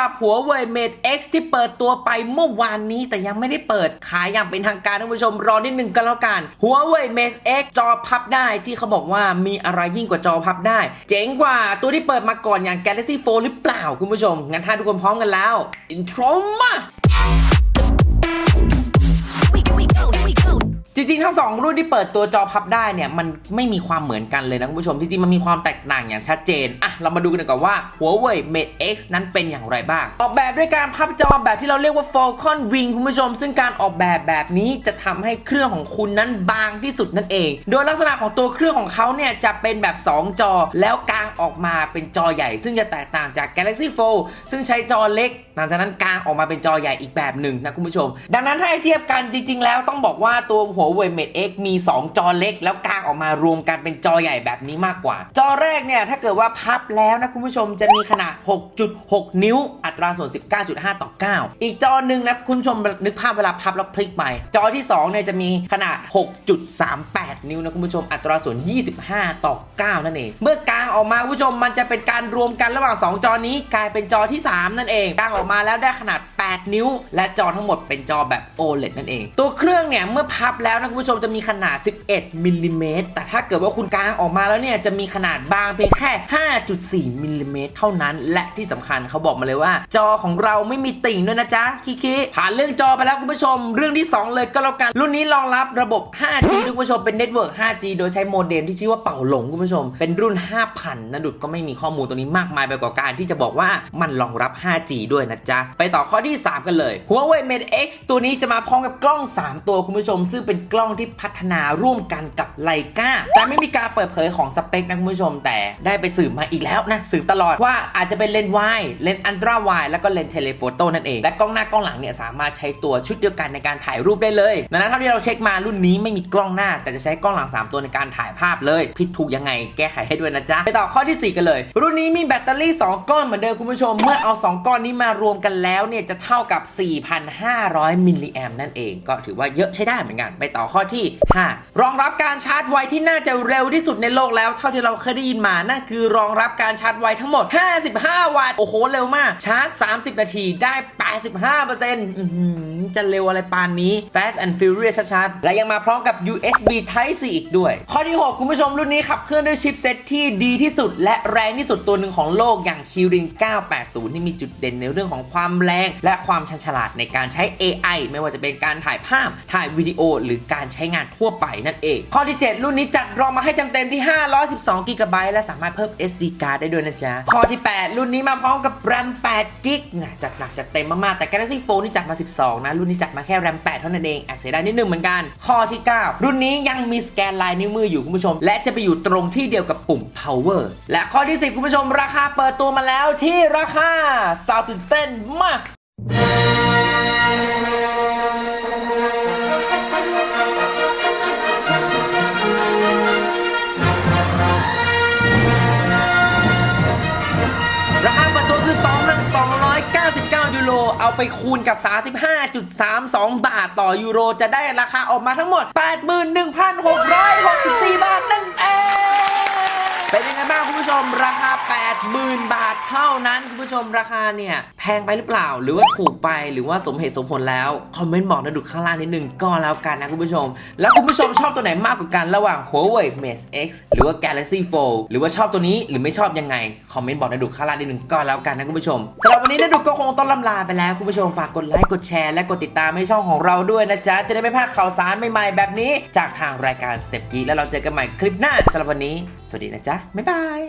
หรับหัวเว่ย Mate X ที่เปิดตัวไปเมื่อวานนี้แต่ยังไม่ได้เปิดขายอย่างเป็นทางการคุณผู้ชมรอนิดหนึ่งกันแล้วกันหัวเว่ย Mate X จอพับได้ที่เขาบอกว่ามีอะไรยิ่งกว่าจอพับได้ เจ๋งกว่าตัวที่เปิดมาก่อนอย่าง Galaxy Fold หรือเปล่าคุณผู้ชมงั้นถ้าทุกคนพร้อมกันแล้วอินโทรมา ๆทั้งสองรุ่นที่เปิดตัวจอพับได้เนี่ยมันไม่มีความเหมือนกันเลยนะคุณผู้ชมจริงๆมันมีความแตกต่างอย่างชัดเจนอะเรามาดูกันก่อนว่า Huawei Mate X นั้นเป็นอย่างไรบ้าง ออกแบบด้วยการพับจอแบบที่เราเรียกว่า Falcon Wing คุณผู้ชม ซึ่งการออกแบบแบบนี้จะทำให้เครื่องของคุณนั้นบางที่สุดนั่นเอง โดยลักษณะของตัวเครื่องของเขาเนี่ยจะเป็นแบบ 2 จอ แล้วกางออกมาเป็นจอใหญ่ ซึ่งจะแตกต่างจาก Galaxy Fold ซึ่งใช้จอเล็ก หลังจากนั้นกางออกมาเป็นจอใหญ่อีกแบบหนึ่งนะคุณผู้ชม ดังนั้นถ้าเทียบกันจริง ๆ แล้วต้องบอกว่าตัว Huawei Mate X มี 2 จอเล็ก แล้วกางออกมารวมกันเป็นจอใหญ่แบบนี้มากกว่า จอแรกเนี่ยถ้าเกิดว่าพับแล้วนะคุณผู้ชมจะมีขนาด 6.6 นิ้ว อัตราส่วน 19.5 ต่อ 9 อีกจอหนึ่งนะคุณผู้ชมนึกภาพเวลาพับแล้วพลิกไปจอที่2เนี่ยจะมีขนาด 6.38 นิ้วนะคุณผู้ชมอัตราส่วน 25 ต่อ 9 นั่นเอง เมื่อกางออกมาคุณผู้ชมมันจะเป็นการรวมกันระหว่าง 2 จอนี้กลายเป็นจอที่ 3 นั่นเองกางออกมาแล้วได้ขนาด 8 นิ้ว และจอทั้งหมดเป็นจอแบบ OLED นั่นเอง ตัวเครื่องเนี่ยเมื่อพับแล้วนะคุณผู้ชมจะมีขนาด 11มิลลิเมตรแต่ถ้าเกิดว่าคุณกางออกมาแล้วเนี่ยจะมีขนาดบางเพียงแค่ 5.4มิลลิเมตรเท่านั้น และที่สำคัญเขาบอกมาเลยว่า จอของเราไม่มีติ่งด้วยนะจ๊ะคิคิผ่านเรื่องจอไปแล้วคุณผู้ชม เรื่องที่ 2 เลยก็แล้วกัน รุ่นนี้รองรับระบบ 5G ทุกผู้ชมเป็นเน็ตเวิร์ก 5G โดยใช้โมเด็มที่ชื่อว่าเป่าหลงคุณผู้ชม เป็นรุ่น 5,000นะดุดก็ไม่มีข้อมูลตรงนี้มากมายไปกว่าการที่จะบอกว่ามันรองรับ 5G ด้วยนะจ๊ะไปต่อข้อที่ 3 กันเลย Huawei Mate X ตัวนี้จะมาพร้อมกับกล้อง 3 ตัวคุณผู้ชม ซึ่งเป็นกล้องที่พัฒนาร่วมกันกับไลกาแต่ไม่มีการเปิดเผยของสเปคนะคุณผู้ชม แต่ได้ไปสืบมาอีกแล้วนะสืบตลอดว่าอาจจะเป็นเลนส์วายเลนส์อันตราไวแล้วก็เลนส์เทเลโฟโต้นั่นเอง และกล้องหน้ากล้องหลังเนี่ยสามารถใช้ตัวชุดเดียวกันในการถ่ายรูปได้เลยดังนั้นเท่าที่เราเช็คมารุ่นนี้ไม่มีกล้องหน้า แต่จะใช้กล้องหลัง 3 ตัวในการถ่ายภาพเลยผิดถูกยังไงแก้ไขให้ด้วยนะจ๊ะไปต่อข้อที่ 4 กันเลย รุ่นนี้มีแบตเตอรี่ 2 ก้อนเหมือนเดิมคุณผู้ชม เมื่อเอา 2 ก้อนนี้มารวมกันแล้วเนี่ยจะเท่ากับ 4,500 มิลลิแอมนั่นเอง ก็ถือว่าเยอะใช้ได้เหมือนกันไปต่อข้อที่ 5 รองรับการชาร์จไวที่น่าจะเร็วที่สุดในโลกแล้ว เท่าที่เราเคยได้ยินมานั่นคือรองรับการชาร์จไวทั้งหมด 55 วัตต์โอ้โหเร็วมากชาร์จ 30 นาทีได้ 85%อือ จะเร็วอะไรปานนี้ Fast and Furious ชัดๆ และยังมาพร้อมกับ USB Type C อีกด้วย ข้อที่ 6 คุณผู้ชมรุ่นนี้ขับเคลื่อนด้วยชิปเซ็ตที่ดีที่สุด และแรงที่สุดตัวหนึ่งของโลกอย่าง Kirin 980 ที่มีจุดเด่นในเรื่องของความแรง และความฉลาดในการใช้ AI ไม่ว่าจะเป็นการถ่ายภาพ ถ่ายวิดีโอ หรือการใช้งานทั่วไปนั่นเอง ข้อที่ 7 รุ่นนี้จัดรองมาให้เต็มๆที่ 512 g b และสามารถเพิ่ม SD card ได้ด้วยนะจ๊ะ ข้อที่ 8 รุ่นนี้มาพร้อมกับ RAM 8 g b นะจัดหนักจัดเต็มมากๆแต่ Galaxy Fold นี่จัดมา 12 นะรุ่นนี้จัดมาแค่แรม 8 เท่านั้นเองแอบเสียดายนิดนึงเหมือนกัน ข้อที่ 9 รุ่นนี้ยังมีสแกนลายนิ้วมืออยู่คุณผู้ชม และจะไปอยู่ตรงที่เดียวกับปุ่ม power และข้อที่ 10 คุณผู้ชม ราคาเปิดตัวมาแล้วที่ราคาสาวตื่นเต้นมาก เอาไปคูณกับ 35.32 บาทต่อยูโร จะได้ราคาออกมาทั้งหมด 81,664 บาทนั่น เป็นยังไงบ้างคุณผู้ชมราคา 80,000 บาทเท่านั้นคุณผู้ชมราคาเนี่ย แพงไปหรือเปล่า หรือว่าถูกไปหรือว่าสมเหตุสมผลแล้ว คอมเมนต์บอกนะดูข้างล่างนิดนึงก็แล้วกันนะคุณผู้ชม แล้วคุณผู้ชมชอบตัวไหนมากกว่ากันระหว่าง Huawei Mate X หรือว่า Galaxy Fold หรือว่าชอบตัวนี้หรือไม่ชอบยังไง คอมเมนต์บอกนะดูข้างล่างนิดนึงก็แล้วกันนะคุณผู้ชมสำหรับวันนี้นะดูก็คงต้องลำลาไปแล้วคุณผู้ชมฝากกดไลค์กดแชร์และกดติดตามให้ช่องของเราด้วยนะจ๊ะจะได้ไม่พลาดข่าวสารใหม่ๆแบบนี้ จากทางรายการ Step Geek แล้วเราเจอกันใหม่คลิปหน้าสำหรับวันนี้ สวัสดีนะจ๊ะบ๊ายบาย